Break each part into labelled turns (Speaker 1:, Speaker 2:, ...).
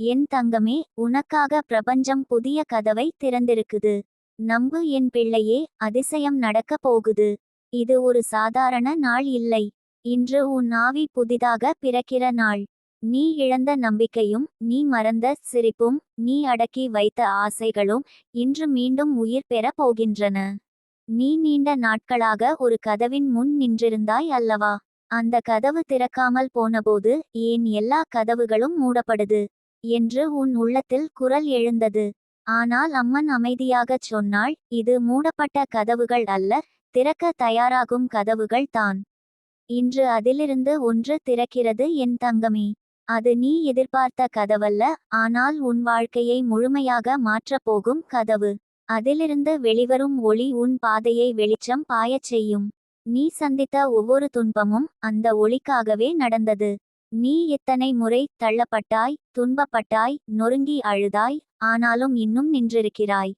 Speaker 1: என் தங்கமே உனக்காக பிரபஞ்சம் புதிய கதவை திறந்திருக்குது. நம்பு என் பிள்ளையே அதிசயம் நடக்க போகுது. இது ஒரு சாதாரண நாள் இல்லை. இன்று உன் ஆவி புதிதாக பிறக்கிற நாள். நீ இழந்த நம்பிக்கையும் நீ மறந்த சிரிப்பும் நீ அடக்கி வைத்த ஆசைகளும் இன்று மீண்டும் உயிர் பெறப் போகின்றன. நீ நீண்ட நாட்களாக ஒரு கதவின் முன் நின்றிருந்தாய் அல்லவா? அந்த கதவு திறக்காமல் போனபோது ஏன் எல்லா கதவுகளும் மூடப்படுது? என்று உன் உள்ளத்தில் குரல் எழுந்தது. ஆனால் அம்மன் அமைதியாகச் சொன்னாள் இது மூடப்பட்ட கதவுகள் அல்ல திறக்க தயாராகும் கதவுகள் தான். இன்று அதிலிருந்து ஒன்று திறக்கிறது என் தங்கமே. அது நீ எதிர்பார்த்த கதவல்ல ஆனால் உன் வாழ்க்கையை முழுமையாக மாற்றப் போகும் கதவு. அதிலிருந்து வெளிவரும் ஒளி உன் பாதையை வெளிச்சம் பாயச் செய்யும். நீ சந்தித்த ஒவ்வொரு துன்பமும் அந்த ஒளிக்காகவே நடந்தது. நீ எத்தனை முறை தள்ளப்பட்டாய் துன்பப்பட்டாய் நொறுங்கி அழுதாய் ஆனாலும் இன்னும் நின்றிருக்கிறாய்.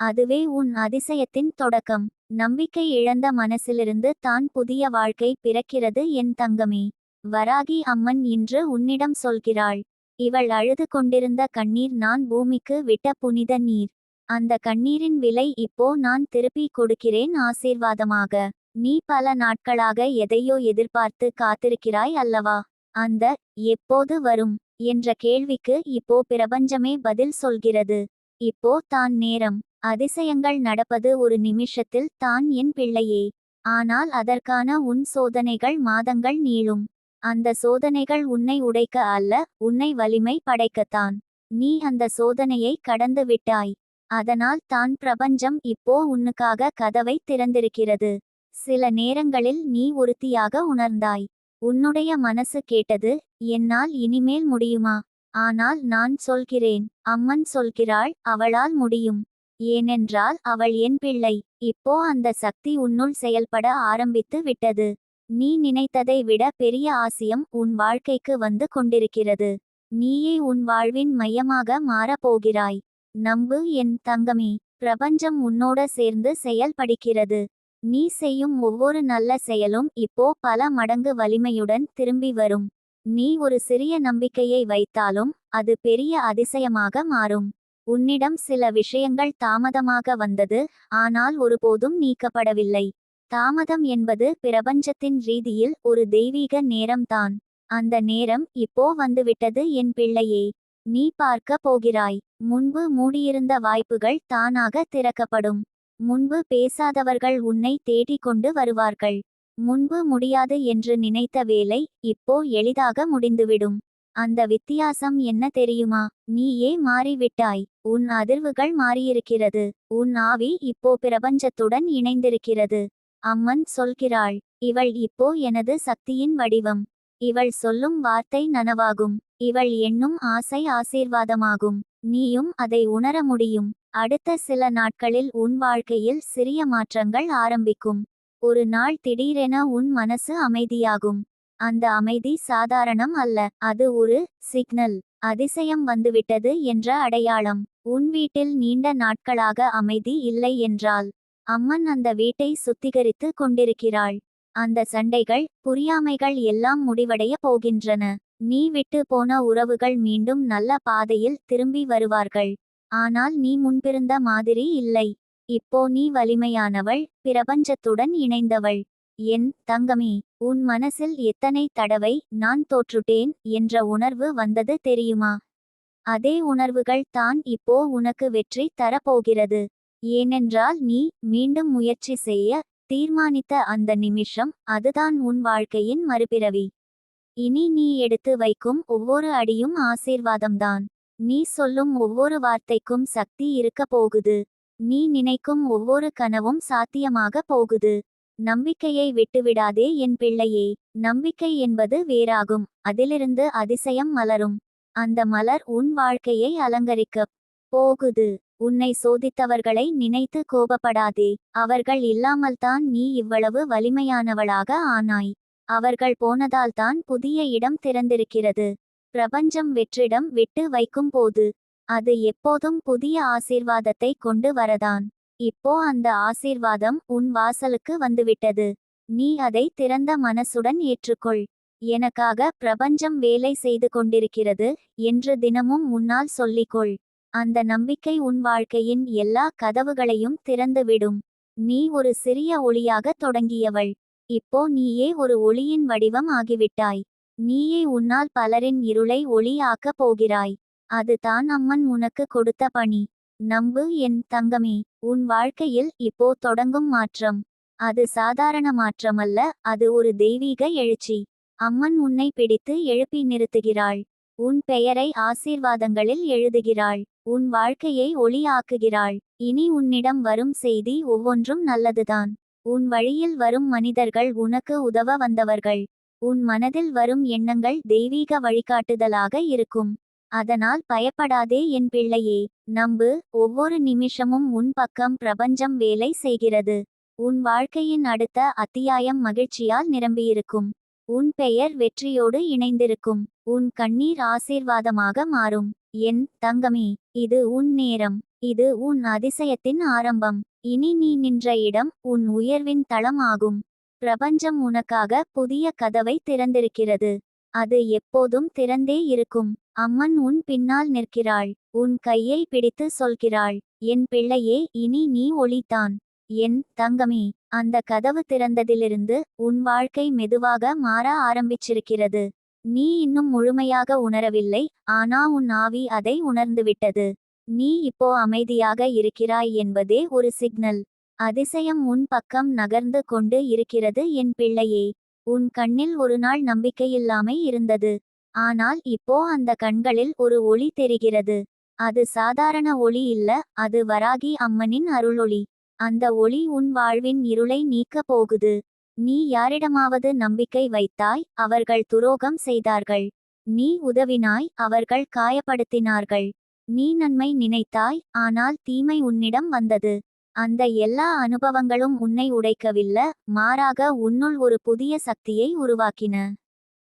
Speaker 1: அதுவே உன் அதிசயத்தின் தொடக்கம். நம்பிக்கை இழந்த மனசிலிருந்து தான் புதிய வாழ்க்கை பிறக்கிறது என் தங்கமே. வராகி அம்மன் இன்று உன்னிடம் சொல்கிறாள். இவள் அழுது கொண்டிருந்த கண்ணீர் நான் பூமிக்கு விட்ட புனித நீர். அந்த கண்ணீரின் விலை இப்போ நான் திருப்பி கொடுக்கிறேன் ஆசீர்வாதமாக. நீ பல நாட்களாக எதையோ எதிர்பார்த்து காத்திருக்கிறாய் அல்லவா? அந்த எப்போது வரும்? என்ற கேள்விக்கு இப்போ பிரபஞ்சமே பதில் சொல்கிறது. இப்போ தான் நேரம். அதிசயங்கள் நடப்பது ஒரு நிமிஷத்தில் தான் என் பிள்ளையே. ஆனால் அதற்கான உன் சோதனைகள் மாதங்கள் நீளும். அந்த சோதனைகள் உன்னை உடைக்க அல்ல உன்னை வலிமை படைக்கத்தான். நீ அந்த சோதனையை கடந்து விட்டாய். அதனால் தான் பிரபஞ்சம் இப்போ உன்னுக்காக கதவை திறந்திருக்கிறது. சில நேரங்களில் நீ ஒருத்தியாக உணர்ந்தாய். உன்னுடைய மனசு கேட்டது என்னால் இனிமேல் முடியுமா? ஆனால் நான் சொல்கிறேன் அம்மன் சொல்கிறாள் அவளால் முடியும். ஏனென்றால் அவள் என் பிள்ளை. இப்போ அந்த சக்தி உன்னுள் செயல்பட ஆரம்பித்து விட்டது. நீ நினைத்ததை விட பெரிய ஆசியம் உன் வாழ்க்கைக்கு வந்து கொண்டிருக்கிறது. நீயே உன் வாழ்வின் மையமாக மாறப் போகிறாய் நம்பு என் தங்கமே. பிரபஞ்சம் உன்னோட சேர்ந்து செயல்படுகிறது. நீ செய்யும் ஒவ்வொரு நல்ல செயலும் இப்போ பல மடங்கு வலிமையுடன் திரும்பி வரும். நீ ஒரு சிறிய நம்பிக்கையை வைத்தாலும் அது பெரிய அதிசயமாக மாறும். உன்னிடம் சில விஷயங்கள் தாமதமாக வந்தது ஆனால் ஒருபோதும் நீக்கப்படவில்லை. தாமதம் என்பது பிரபஞ்சத்தின் ரீதியில் ஒரு தெய்வீக நேரம்தான். அந்த நேரம் இப்போ வந்துவிட்டது என் பிள்ளையே. நீ பார்க்க போகிறாய். முன்பு மூடியிருந்த வாய்ப்புகள் தானாக திறக்கப்படும். முன்பு பேசாதவர்கள் உன்னை தேடிக் கொண்டு வருவார்கள். முன்பு முடியாது என்று நினைத்த வேலை இப்போ எளிதாக முடிந்துவிடும். அந்த வித்தியாசம் என்ன தெரியுமா? நீயே மாறிவிட்டாய். உன் அதிர்வுகள் மாறியிருக்கிறது. உன் ஆவி இப்போ பிரபஞ்சத்துடன் இணைந்திருக்கிறது. அம்மன் சொல்கிறாள் இவள் இப்போ எனது சக்தியின் வடிவம். இவள் சொல்லும் வார்த்தை நனவாகும். இவள் எண்ணும் ஆசை ஆசீர்வாதமாகும். நீயும் அதை உணர முடியும். அடுத்த சில நாட்களில் உன் வாழ்க்கையில் சிறிய மாற்றங்கள் ஆரம்பிக்கும். ஒரு நாள் திடீரென உன் மனசு அமைதியாகும். அந்த அமைதி சாதாரணம் அல்ல. அது ஒரு சிக்னல் அதிசயம் வந்துவிட்டது என்ற அடையாளம். உன் வீட்டில் நீண்ட நாட்களாக அமைதி இல்லை என்றால் அம்மன் அந்த வீட்டை சுத்திகரித்து கொண்டிருக்கிறாள். அந்த சண்டைகள் புரியாமைகள் எல்லாம் முடிவடைய போகின்றன. நீ விட்டு போன உறவுகள் மீண்டும் நல்ல பாதையில் திரும்பி வருவார்கள். ஆனால் நீ முன்பிருந்த மாதிரி இல்லை. இப்போ நீ வலிமையானவள் பிரபஞ்சத்துடன் இணைந்தவள். என் தங்கமே உன் மனசில் எத்தனை தடவை நான் தோற்றுட்டேன் என்ற உணர்வு வந்தது தெரியுமா? அதே உணர்வுகள் தான் இப்போ உனக்கு வெற்றி தரப்போகிறது. ஏனென்றால் நீ மீண்டும் முயற்சி செய்ய தீர்மானித்த அந்த நிமிஷம் அதுதான் உன் வாழ்க்கையின் மறுபிறவி. இனி நீ எடுத்து வைக்கும் ஒவ்வொரு அடியும் ஆசீர்வாதம்தான். நீ சொல்லும் ஒவ்வொரு வார்த்தைக்கும் சக்தி இருக்க போகுது. நீ நினைக்கும் ஒவ்வொரு கனவும் சாத்தியமாக போகுது. நம்பிக்கையை விட்டுவிடாதே என் பிள்ளையே. நம்பிக்கை என்பது வேறாகும். அதிலிருந்து அதிசயம் மலரும். அந்த மலர் உன் வாழ்க்கையை அலங்கரிக்க போகுது. உன்னை சோதித்தவர்களை நினைத்து கோபப்படாதே. அவர்கள் இல்லாமல்தான் நீ இவ்வளவு வலிமையானவளாக ஆனாய். அவர்கள் போனதால்தான் புதிய இடம் திறந்திருக்கிறது. பிரபஞ்சம் வெற்றிடம் விட்டு வைக்கும் போது அது எப்போதும் புதிய ஆசீர்வாதத்தை கொண்டு வரதான். இப்போ அந்த ஆசீர்வாதம் உன் வாசலுக்கு வந்துவிட்டது. நீ அதை திறந்த மனசுடன் ஏற்றுக்கொள். எனக்காக பிரபஞ்சம் வேலை செய்து கொண்டிருக்கிறது என்று தினமும் உன்னால் சொல்லிக்கொள். அந்த நம்பிக்கை உன் வாழ்க்கையின் எல்லா கதவுகளையும் திறந்துவிடும். நீ ஒரு சிறிய ஒளியாக தொடங்கியவள். இப்போ நீயே ஒரு ஒளியின் வடிவம் ஆகிவிட்டாய். நீயே உன்னால் பலரின் இருளை ஒளி ஆக்கப் போகிறாய் அதுதான் அம்மன் உனக்கு கொடுத்த பணி. நம்பு என் தங்கமே உன் வாழ்க்கையில் இப்போ தொடங்கும் மாற்றம். அது சாதாரண மாற்றமல்ல அது ஒரு தெய்வீக எழுச்சி. அம்மன் உன்னை பிடித்து எழுப்பி நிறுத்துகிறாள். உன் பெயரை ஆசீர்வாதங்களில் எழுதுகிறாள். உன் வாழ்க்கையை ஒளி ஆக்குகிறாள் இனி உன்னிடம் வரும் செய்தி ஒவ்வொன்றும் நல்லதுதான். உன் வழியில் வரும் மனிதர்கள் உனக்கு உதவ வந்தவர்கள். உன் மனதில் வரும் எண்ணங்கள் தெய்வீக வழிகாட்டுதலாக இருக்கும். அதனால் பயப்படாதே என் பிள்ளையே. நம்பு ஒவ்வொரு நிமிஷமும் உன் பக்கம் பிரபஞ்சம் வேலை செய்கிறது. உன் வாழ்க்கையின் அடுத்த அத்தியாயம் மகிழ்ச்சியால் நிரம்பியிருக்கும். உன் பெயர் வெற்றியோடு இணைந்திருக்கும். உன் கண்ணீர் ஆசீர்வாதமாக மாறும். என் தங்கமே இது உன் நேரம். இது உன் அதிசயத்தின் ஆரம்பம். இனி நீ நின்ற இடம் உன் உயர்வின் தளம் ஆகும் பிரபஞ்சம் உனக்காக புதிய கதவை திறந்திருக்கிறது. அது எப்போதும் திறந்தே இருக்கும். அம்மன் உன் பின்னால் நிற்கிறாள். உன் கையை பிடித்து சொல்கிறாள். என் பிள்ளையே இனி நீ ஒளித்தான். என் தங்கமே அந்த கதவு திறந்ததிலிருந்து உன் வாழ்க்கை மெதுவாக மாற ஆரம்பிச்சிருக்கிறது. நீ இன்னும் முழுமையாக உணரவில்லை ஆனா உன் ஆவி அதை உணர்ந்துவிட்டது. நீ இப்போ அமைதியாக இருக்கிறாய் என்பதே ஒரு சிக்னல். அதிசயம் உன் பக்கம் நகர்ந்து கொண்டு இருக்கிறது என் பிள்ளையே. உன் கண்ணில் ஒரு நாள் நம்பிக்கையில்லாமை இருந்தது. ஆனால் இப்போ அந்த கண்களில் ஒரு ஒளி தெரிகிறது. அது சாதாரண ஒளி இல்ல அது வராகி அம்மனின் அருளொளி. அந்த ஒளி உன் வாழ்வின் இருளை நீக்கப் போகுது. நீ யாரிடமாவது நம்பிக்கை வைத்தாய் அவர்கள் துரோகம் செய்தார்கள். நீ உதவினாய் அவர்கள் காயப்படுத்தினார்கள். நீ நன்மை நினைத்தாய் ஆனால் தீமை உன்னிடம் வந்தது. அந்த எல்லா அனுபவங்களும் உன்னை உடைக்கவில்ல மாறாக உன்னுள் ஒரு புதிய சக்தியை உருவாக்கின.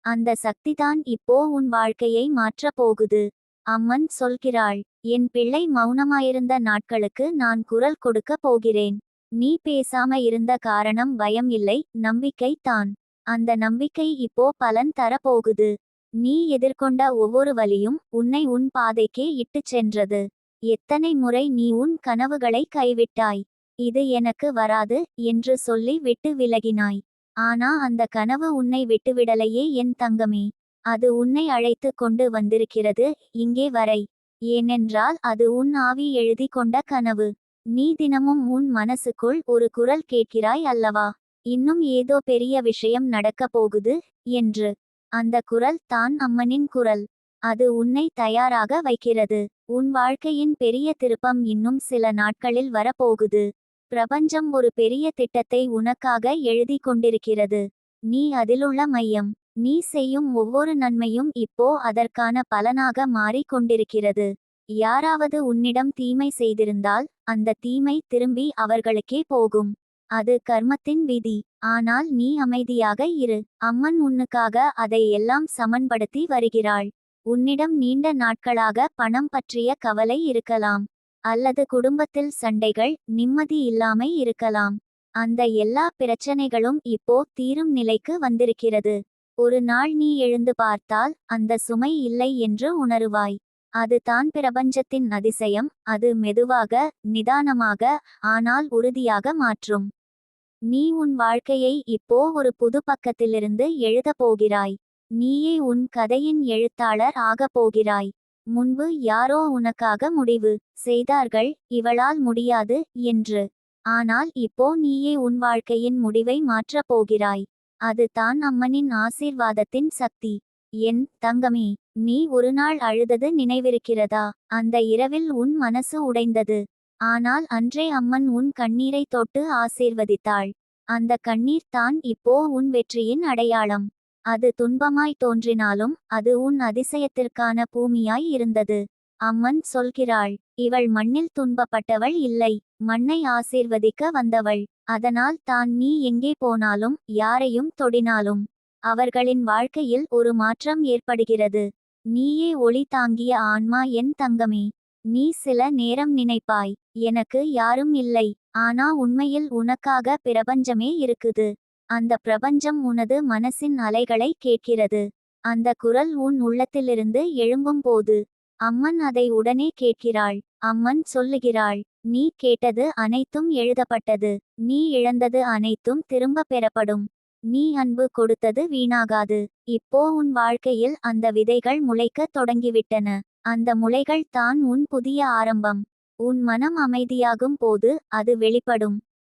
Speaker 1: அந்த சக்திதான் இப்போ உன் வாழ்க்கையை மாற்றப் போகுது. அம்மன் சொல்கிறாள் என் பிள்ளை மௌனமாயிருந்த நாட்களுக்கு நான் குரல் கொடுக்க போகிறேன். நீ பேசாம இருந்த காரணம் பயம் இல்லை நம்பிக்கை தான். அந்த நம்பிக்கை இப்போ பலன் தரப்போகுது நீ எதிர்கொண்ட ஒவ்வொரு வழியும் உன்னை உன் பாதைக்கே இட்டுச் சென்றது. எத்தனை முறை நீ உன் கனவுகளை கைவிட்டாய். இது எனக்கு வராது என்று சொல்லி விட்டு விலகினாய். ஆனா அந்த கனவு உன்னை விட்டுவிடலையே என் தங்கமே. அது உன்னை அழைத்து கொண்டு வந்திருக்கிறது. இங்கே வரை. ஏனென்றால் அது உன் ஆவி எழுதி கொண்ட கனவு. நீ தினமும் உன் மனசுக்குள் ஒரு குரல் கேட்கிறாய் அல்லவா? இன்னும் ஏதோ பெரிய விஷயம் நடக்கப் போகுது என்று. அந்த குரல் தான் அம்மனின் குரல். அது உன்னை தயாராக வைக்கிறது. உன் வாழ்க்கையின் பெரிய திருப்பம் இன்னும் சில நாட்களில் வரப்போகுது. பிரபஞ்சம் ஒரு பெரிய திட்டத்தை உனக்காக எழுதி கொண்டிருக்கிறது. நீ அதிலுள்ள மையம். நீ செய்யும் ஒவ்வொரு நன்மையும் இப்போ அதற்கான பலனாக மாறிக் கொண்டிருக்கிறது. யாராவது உன்னிடம் தீமை செய்திருந்தால் அந்த தீமை திரும்பி அவர்களுக்கே போகும். அது கர்மத்தின் விதி. ஆனால் நீ அமைதியாக இரு. அம்மன் உன்னுக்காக அதை எல்லாம் சமன்படுத்தி வருகிறாள். உன்னிடம் நீண்ட நாட்களாக பணம் பற்றிய கவலை இருக்கலாம். அல்லது குடும்பத்தில் சண்டைகள் நிம்மதி இல்லாமை இருக்கலாம். அந்த எல்லா பிரச்சனைகளும் இப்போ தீரும் நிலைக்கு வந்திருக்கிறது. ஒரு நாள் நீ எழுந்து பார்த்தால் அந்த சுமை இல்லை என்று உணருவாய். அது தான் பிரபஞ்சத்தின் அதிசயம். அது மெதுவாக நிதானமாக ஆனால் உறுதியாக மாற்றும். நீ உன் வாழ்க்கையை இப்போ ஒரு புது பக்கத்திலிருந்து எழுதப் போகிறாய். நீயே உன் கதையின் எழுத்தாளர் ஆகப் போகிறாய். முன்பு யாரோ உனக்காக முடிவு செய்தார்கள் இவளால் முடியாது என்று. ஆனால் இப்போ நீயே உன் வாழ்க்கையின் முடிவை மாற்றப் போகிறாய். அது தான் அம்மனின் ஆசீர்வாதத்தின் சக்தி. என் தங்கமே நீ ஒரு நாள் அழுதது நினைவிருக்கிறதா? அந்த இரவில் உன் மனசு உடைந்தது. ஆனால் அன்றே அம்மன் உன் கண்ணீரை தொட்டு ஆசீர்வதித்தாள். அந்த கண்ணீர் தான் இப்போ உன் வெற்றியின் அடையாளம். அது துன்பமாய் தோன்றினாலும் அது உன் அதிசயத்திற்கான பூமியாய் இருந்தது. அம்மன் சொல்கிறாள் இவள் மண்ணில் துன்பப்பட்டவள் இல்லை மண்ணை ஆசீர்வதிக்க வந்தவள். அதனால் தான் நீ எங்கே போனாலும் யாரையும் தொடினாலும். அவர்களின் வாழ்க்கையில் ஒரு மாற்றம் ஏற்படுகிறது. நீயே ஒளி தாங்கிய ஆன்மா என் தங்கமே. நீ சில நேரம் நினைப்பாய். எனக்கு யாரும் இல்லை ஆனா உண்மையில் உனக்காக பிரபஞ்சமே இருக்குது. அந்த பிரபஞ்சம் உனது மனசின் அலைகளை கேட்கிறது. அந்த குரல் உன் உள்ளத்திலிருந்து எழும்பும் போது அம்மன் அதை உடனே கேட்கிறாள். அம்மன் சொல்லுகிறாள் நீ கேட்டது அனைத்தும் எழுதப்பட்டது. நீ இழந்தது அனைத்தும் திரும்ப பெறப்படும். நீ அன்பு கொடுத்தது வீணாகாது. இப்போ உன் வாழ்க்கையில் அந்த விதைகள் முளைக்கத் தொடங்கிவிட்டன. அந்த முளைகள் தான் உன் புதிய ஆரம்பம். உன் மனம் அமைதியாகும் போது அது வெளிப்படும்.